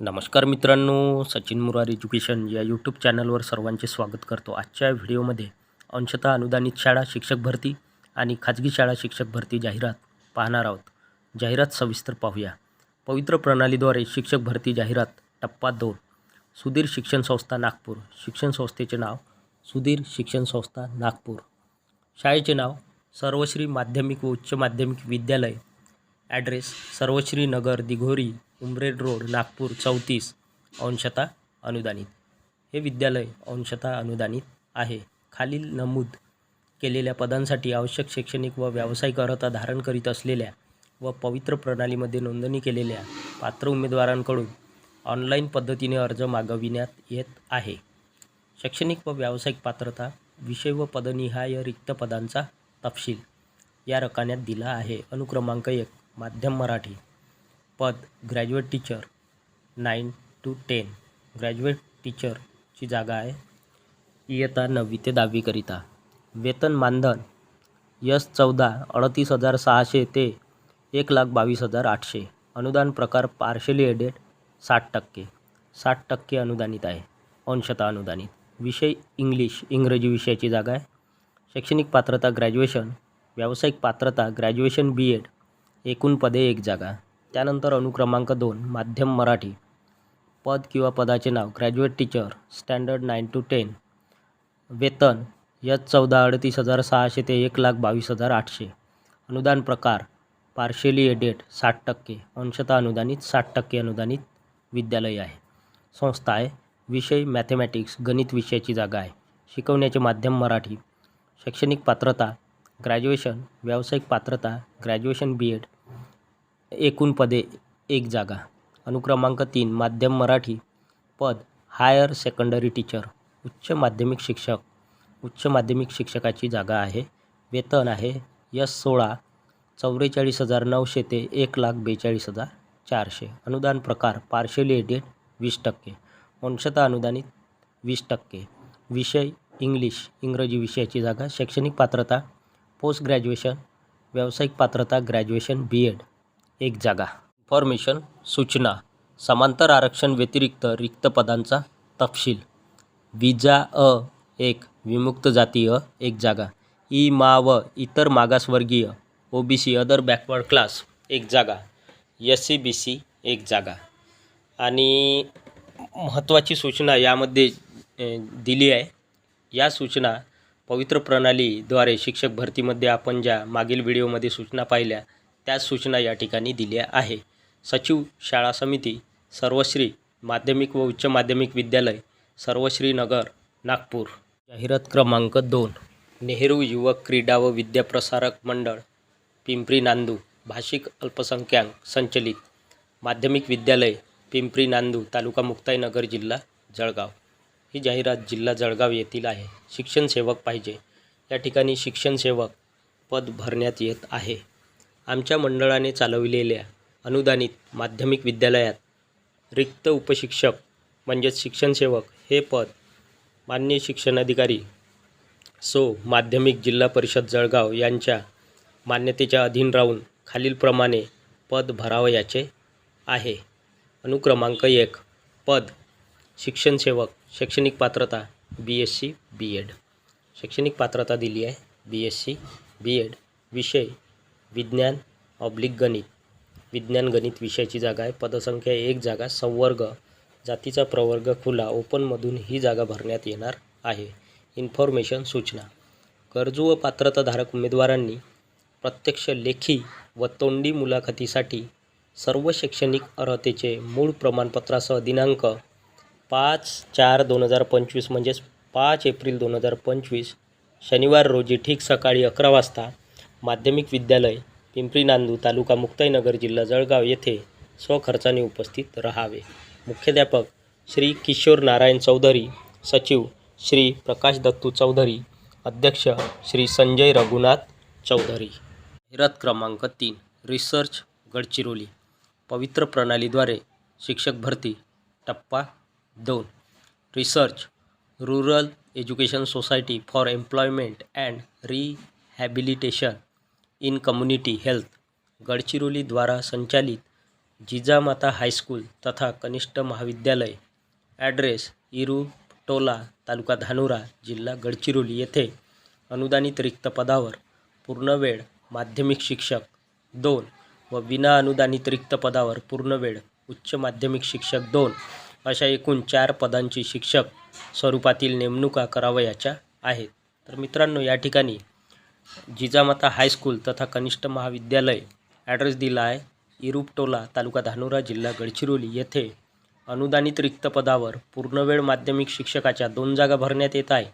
नमस्कार मित्रांनो सचिन मुरार एज्युकेशन या यूट्यूब चॅनलवर सर्वांचे स्वागत करतो. आजच्या व्हिडिओमध्ये अंशतः अनुदानित शाळा शिक्षक भरती आणि खाजगी शाळा शिक्षक भरती जाहिरात पाहणार आहोत. जाहिरात सविस्तर पाहूया. पवित्र प्रणालीद्वारे शिक्षक भरती जाहिरात टप्पा दोन. सुधीर शिक्षण संस्था नागपूर. शिक्षण संस्थेचे नाव सुधीर शिक्षण संस्था नागपूर. शाळेचे नाव सर्वश्री माध्यमिक व उच्च माध्यमिक विद्यालय ॲड्रेस सर्वश्री नगर दिघोरी उमरेड रोड नागपूर चौतीस अंशता अनुदानित. हे विद्यालय अंशता अनुदानित आहे. खालील नमूद केलेल्या पदांसाठी आवश्यक शैक्षणिक व व्यावसायिक अर्हता धारण करीत असलेल्या व पवित्र प्रणालीमध्ये नोंदणी केलेल्या पात्र उमेदवारांकडून ऑनलाईन पद्धतीने अर्ज मागविण्यात येत आहे. शैक्षणिक व व्यावसायिक पात्रता विषय व पदनिहाय रिक्त पदांचा तपशील या रकान्यात दिला आहे. अनुक्रमांक एक माध्यम मराठी. पद graduate teacher nine to ten graduate टीचरची जागा आहे इयत्ता नववी ते दहावीकरिता. वेतन मानधन यस चौदा अडतीस हजार सहाशे ते एक लाख बावीस हजार आठशे. अनुदान प्रकार पार्शली एडेड साठ टक्के. साठ टक्के अनुदानित आहे. अंशतः अनुदानित. विषय इंग्लिश इंग्रजी विषयाची जागा आहे. शैक्षणिक पात्रता ग्रॅज्युएशन व्यावसायिक पात्रता ग्रॅज्युएशन बी एड एकूण पदे एक जागा. त्यानंतर अनुक्रमांक दोन माध्यम मराठी. पद किंवा पदाचे नाव graduate teacher standard nine to ten वेतन यच चौदा अडतीस हजार सहाशे ते एक लाख बावीस हजार आठशे. अनुदान प्रकार पार्शली एडेड साठ टक्के. अंशतः अनुदानित साठ टक्के अनुदानित विद्यालय आहे. संस्था आहे. विषय मॅथेमॅटिक्स गणित विषयाची जागा आहे. शिकवण्याचे माध्यम मराठी. शैक्षणिक पात्रता ग्रॅज्युएशन व्यावसायिक पात्रता ग्रॅज्युएशन बी एड एकूण पदे एक जागा. अनुक्रमांक तीन माध्यम मराठी. पद हायर सेकंडरी टीचर. उच्च माध्यमिक शिक्षक. उच्च माध्यमिक शिक्षकाची जागा आहे. वेतन आहे. यस सोळा चौवेचाळीस हजार नऊशे ते एक लाख बेचाळीस हजार चारशे. अनुदान प्रकार पार्शली एडेड वीस टक्के. अंशता अनुदानित वीस टक्के. विषय इंग्लिश इंग्रजी विषयाची जागा. शैक्षणिक पात्रता पोस्ट ग्रॅज्युएशन व्यावसायिक पात्रता ग्रॅज्युएशन बी एड एक जागा. इन्फॉर्मेशन सूचना समांतर आरक्षण व्यतिरिक्त रिक्त पदांचा तपशील. विजा अ एक विमुक्त जातीय एक जागा. ई मा व इतर मागासवर्गीय O B C other backward class एक जागा. एस सी बी सी एक जागा. आणि महत्त्वाची सूचना यामध्ये दिली आहे. या सूचना पवित्र प्रणालीद्वारे शिक्षक भरतीमध्ये आपण ज्या मागील व्हिडिओमध्ये सूचना पाहिल्या त्याच सूचना या ठिकाणी दिल्या आहे. सचिव शाळा समिती सर्वश्री माध्यमिक व उच्च माध्यमिक विद्यालय सर्वश्री नगर नागपूर. जाहिरात क्रमांक दोन नेहरू युवक क्रीडा व विद्याप्रसारक मंडळ पिंपरी नांदू भाषिक अल्पसंख्याक संचलित. माध्यमिक विद्यालय पिंपरी नांदू तालुका मुक्ताईनगर जिल्हा जळगाव. ही जाहिरात जिल्हा जळगाव येथील आहे. शिक्षण सेवक पाहिजे. या ठिकाणी शिक्षण सेवक पद भरण्यात येत आहे. आमच्या मंडळाने चालविलेल्या अनुदानित माध्यमिक विद्यालयात रिक्त उपशिक्षक म्हणजेच शिक्षणसेवक हे पद मान्य शिक्षणाधिकारी सो माध्यमिक जिल्हा परिषद जळगाव यांच्या मान्यतेच्या अधीन राहून खालीलप्रमाणे पद भरावयाचे आहे. अनुक्रमांक एक पद शिक्षणसेवक शैक्षणिक पात्रता B S C B Ed शैक्षणिक पात्रता दिली आहे B S C B Ed विषय विज्ञान ऑब्लिक गणित. विज्ञान गणित विषयाची जागा आहे. पदसंख्या एक जागा संवर्ग जातीचा प्रवर्ग खुला ओपनमधून ही जागा भरण्यात येणार आहे. इन्फॉर्मेशन सूचना. गरजू व पात्रताधारक उमेदवारांनी प्रत्यक्ष लेखी व तोंडी मुलाखतीसाठी सर्व शैक्षणिक अर्हतेचे मूळ प्रमाणपत्रासह दिनांक पाच चार दोन हजार पंचवीस म्हणजेच पाच एप्रिल दोन हजार पंचवीस शनिवार रोजी ठीक सकाळी अकरा वाजता माध्यमिक विद्यालय पिंपरी नांदू तालुका मुक्ताईनगर जिल्हा जळगाव येथे स्वखर्चाने उपस्थित राहावे. मुख्याध्यापक श्री किशोर नारायण चौधरी सचिव श्री प्रकाश दत्तू चौधरी अध्यक्ष श्री संजय रघुनाथ चौधरी. जाहिरात क्रमांक तीन रिसर्च गडचिरोली. पवित्र प्रणालीद्वारे शिक्षक भरती टप्पा दोन. Research rural education society for employment and rehabilitation. In community health गडचिरोलीद्वारा संचालित जिजामाता हायस्कूल तथा कनिष्ठ महाविद्यालय ॲड्रेस इरुटोला तालुका धानुरा जिल्हा गडचिरोली येथे अनुदानित रिक्त पदावर पूर्णवेळ माध्यमिक शिक्षक दोन व विना अनुदानित रिक्त पदावर पूर्णवेळ उच्च माध्यमिक शिक्षक दोन अशा एकूण चार पदांची शिक्षक स्वरूपातील नेमणुका करावयाच्या आहेत. तर मित्रांनो या ठिकाणी जिजामाता हायस्कूल तथा कनिष्ठ महाविद्यालय ॲड्रेस दिला आहे इरुपटोला तालुका धानुरा जिल्हा गडचिरोली. येथे अनुदानित रिक्त पदावर पूर्णवेळ माध्यमिक शिक्षकाच्या दोन जागा भरण्यात येत आहे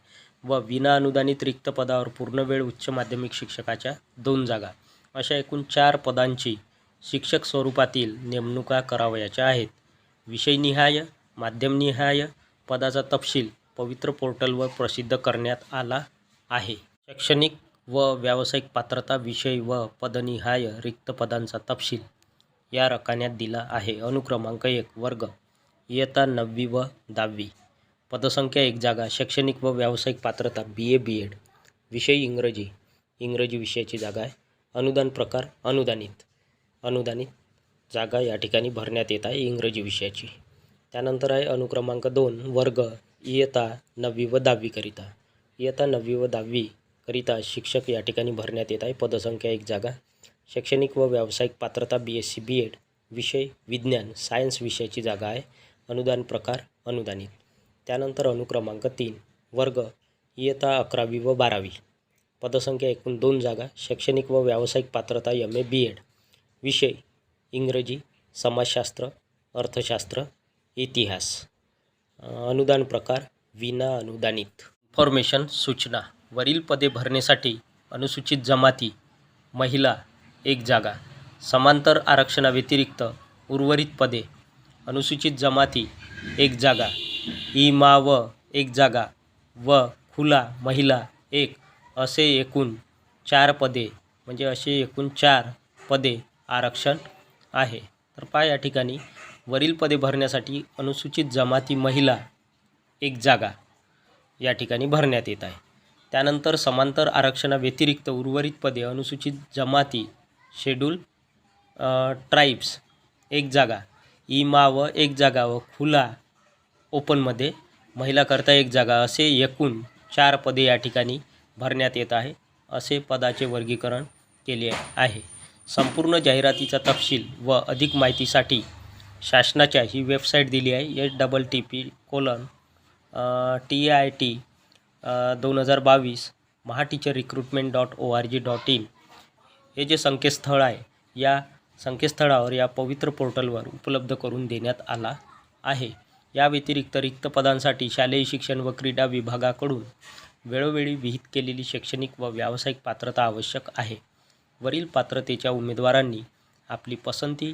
व विना अनुदानित रिक्त पदावर पूर्णवेळ उच्च माध्यमिक शिक्षकाच्या दोन जागा. अशा एकूण चार पदांची शिक्षक स्वरूपातील नेमणुका करावयाच्या आहेत. विषयनिहाय माध्यमनिहाय पदाचा तपशील पवित्र पोर्टलवर प्रसिद्ध करण्यात आला आहे. शैक्षणिक व व्यावसायिक पात्रता विषय व पदनिहाय रिक्त पदांचा तपशील या रकान्यात दिला आहे. अनुक्रमांक एक वर्ग. इयत्ता नववी व दहावी. पदसंख्या एक जागा शैक्षणिक व व्यावसायिक पात्रता बी ए बी एड विषय इंग्रजी. इंग्रजी विषयाची जागा आहे. अनुदान प्रकार अनुदानित. अनुदानित जागा या ठिकाणी भरण्यात येत आहे इंग्रजी विषयाची. त्यानंतर आहे अनुक्रमांक दोन वर्ग. इयत्ता नववी व दहावीकरिता इयत्ता नववी व करिता शिक्षक या ठिकाणी भरण्यात येत आहे. पदसंख्या एक जागा. शैक्षणिक व व्यावसायिक पात्रता B S C B Ed विषय विज्ञान सायन्स विषयाची जागा आहे. अनुदान प्रकार अनुदानित. त्यानंतर अनुक्रमांक तीन वर्ग इयता अकरावी व बारावी. पदसंख्या एकूण दोन जागा. शैक्षणिक व व्यावसायिक पात्रता एम ए बी एड विषय इंग्रजी समाजशास्त्र अर्थशास्त्र इतिहास. अनुदान प्रकार विना अनुदानित. इन्फॉर्मेशन सूचना. वरील पदे भरण्यासाठी अनुसूचित जमाती महिला एक जागा समांतर आरक्षणाव्यतिरिक्त उर्वरित पदे अनुसूचित जमाती एक जागा इमा व एक जागा व खुला महिला एक असे एकूण चार पदे म्हणजे असे एकूण चार पदे आरक्षण आहे. तर पहा या ठिकाणी वरील पदे भरण्यासाठी अनुसूचित जमाती महिला एक जागा या ठिकाणी भरण्यात येत आहे. त्यानंतर समांतर आरक्षणाव्यतिरिक्त उर्वरित पदे अनुसूचित जमाती शेड्यूल ट्राईब्स एक जागा इमा व एक जागा व खुला ओपनमध्ये महिलाकरता एक जागा असे एकूण चार पदे या ठिकाणी भरण्यात येत आहे असे पदाचे वर्गीकरण केले आहे. संपूर्ण जाहिरातीचा तपशील व अधिक माहितीसाठी शासनाच्या ही वेबसाईट दिली आहे H double T P colon T I T दोन हजार बावीस Mahateacher recruitment dot O R G dot in हे जे संकेतस्थळ आहे या संकेतस्थळावर या पवित्र पोर्टलवर उपलब्ध करून देण्यात आला आहे. या व्यतिरिक्त रिक्त पदांसाठी शालेय शिक्षण व क्रीडा विभागाकडून वेळोवेळी विहित केलेली शैक्षणिक व व्यावसायिक पात्रता आवश्यक आहे. वरील पात्रतेच्या उमेदवारांनी आपली पसंती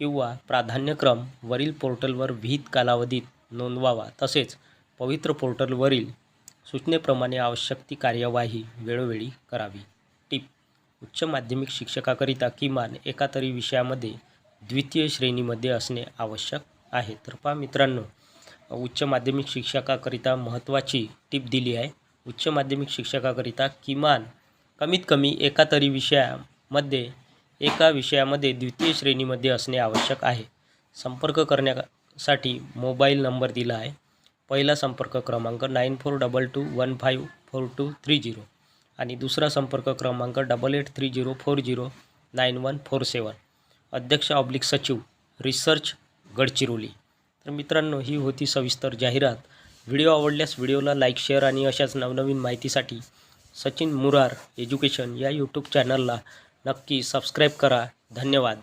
किंवा प्राधान्यक्रम वरील पोर्टलवर विहित कालावधीत नोंदवावा तसेच पवित्र पोर्टलवरील सूचनेप्रमाणे आवश्यक ती कार्यवाही वेळोवेळी करावी. टिप उच्च माध्यमिक शिक्षकाकरिता किमान एका तरी विषयामध्ये द्वितीय श्रेणीमध्ये असणे आवश्यक आहे. तर पहा मित्रांनो उच्च माध्यमिक शिक्षकाकरिता महत्त्वाची टीप दिली आहे. उच्च माध्यमिक शिक्षकाकरिता किमान कमीत कमी एका तरी विषयामध्ये एका विषयामध्ये द्वितीय श्रेणीमध्ये असणे आवश्यक आहे. संपर्क करण्यासाठी मोबाईल नंबर दिला आहे. पहिला संपर्क क्रमांक nine four double two one five four two three zero आणि दुसरा संपर्क क्रमांक double eight three zero four zero nine one four seven. अध्यक्ष ऑब्लिक सचिव रिसर्च गडचिरोली. तर मित्रांनो ही होती सविस्तर जाहिरात. व्हिडिओ आवडल्यास व्हिडिओला लाईक शेअर आणि अशाच नवनवीन माहितीसाठी सचिन मुरार एज्युकेशन या यूट्यूब चॅनलला नक्की सबस्क्राईब करा. धन्यवाद.